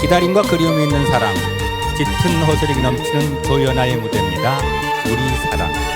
기다림과 그리움이 있는 사랑, 짙은 허스력이 넘치는 조연아의 무대입니다. 우리 사랑.